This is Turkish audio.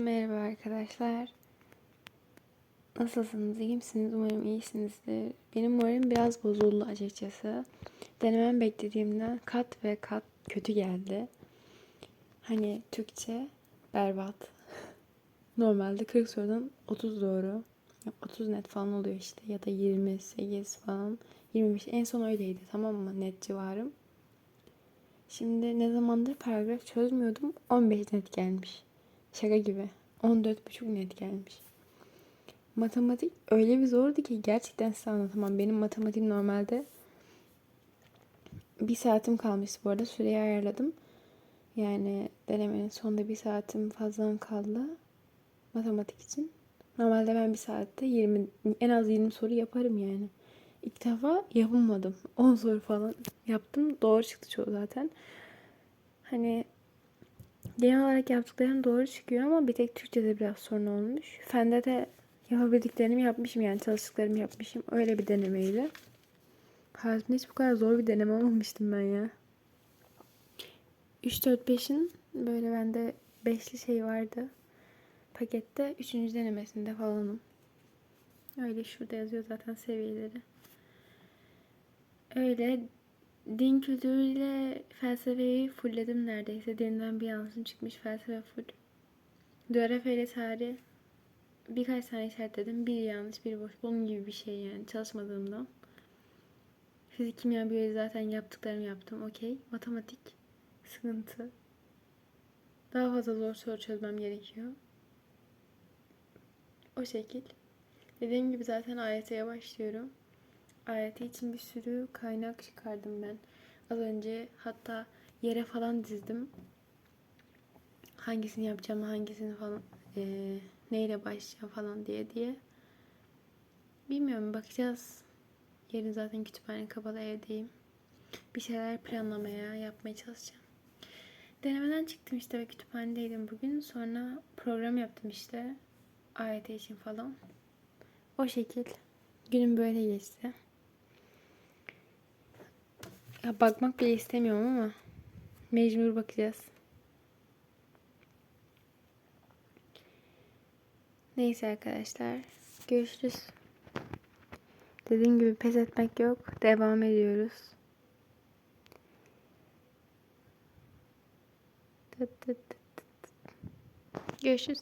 Merhaba arkadaşlar. Nasılsınız? İyi misiniz? Umarım iyisinizdir. Benim moralim biraz bozuldu açıkçası. Denemem beklediğimden kat ve kat kötü geldi. Hani Türkçe berbat. Normalde 40 sorudan 30 doğru. 30 net falan oluyor işte ya da 28 falan. 25 en son öyleydi tamam mı net civarım. Şimdi ne zamandır paragraf çözmüyordum. 15 net gelmiş. Şaka gibi. 14,5 net gelmiş. Matematik öyle bir zordu ki gerçekten size anlatamam. Benim matematiğim normalde bir saatim kalmıştı bu arada. Süreyi ayarladım. Yani denemenin sonunda bir saatim fazladan kaldı. Matematik için. Normalde ben bir saatte 20, en az 20 soru yaparım yani. İlk defa yapamadım. 10 soru falan yaptım. Doğru çıktı çoğu zaten. Hani genel olarak yaptıklarım doğru çıkıyor ama bir tek Türkçe'de biraz sorun olmuş. Fende de yapabildiklerimi yapmışım yani çalıştıklarımı yapmışım. Öyle bir denemeydi. Hayatımda hiç bu kadar zor bir deneme olmamıştım ben ya. 3, 4, 5'in böyle bende beşli şey vardı. Pakette üçüncü denemesinde falanım. Öyle şurada yazıyor zaten seviyeleri. Öyle din kültürüyle felsefeyi fullledim neredeyse. Dinden bir yansım çıkmış felsefe full. Coğrafya ile tarih birkaç tane işaretledim. Bir yanlış, bir boş. Bunun gibi bir şey yani çalışmadığımdan. Fizik, kimya, biyoloji zaten yaptıklarımı yaptım. Okey. Matematik sıkıntı. Daha fazla zor soru çözmem gerekiyor. O şekil. Dediğim gibi zaten AYT'ye başlıyorum. AYT için bir sürü kaynak çıkardım ben. Az önce hatta yere falan dizdim. Hangisini yapacağım, hangisini falan, eee, neyle başlayacağım falan diye diye. Bilmiyorum bakacağız. Yarın zaten kütüphane kapalı evdeyim. Bir şeyler planlamaya, yapmaya çalışacağım. Denemeden çıktım işte ve kütüphanedeydim bugün. Sonra program yaptım işte. AYT için falan. O şekil. Günüm böyle geçti. Ya bakmak bile istemiyorum ama mecbur bakacağız. Neyse arkadaşlar. Görüşürüz. Dediğim gibi pes etmek yok. Devam ediyoruz. Görüşürüz.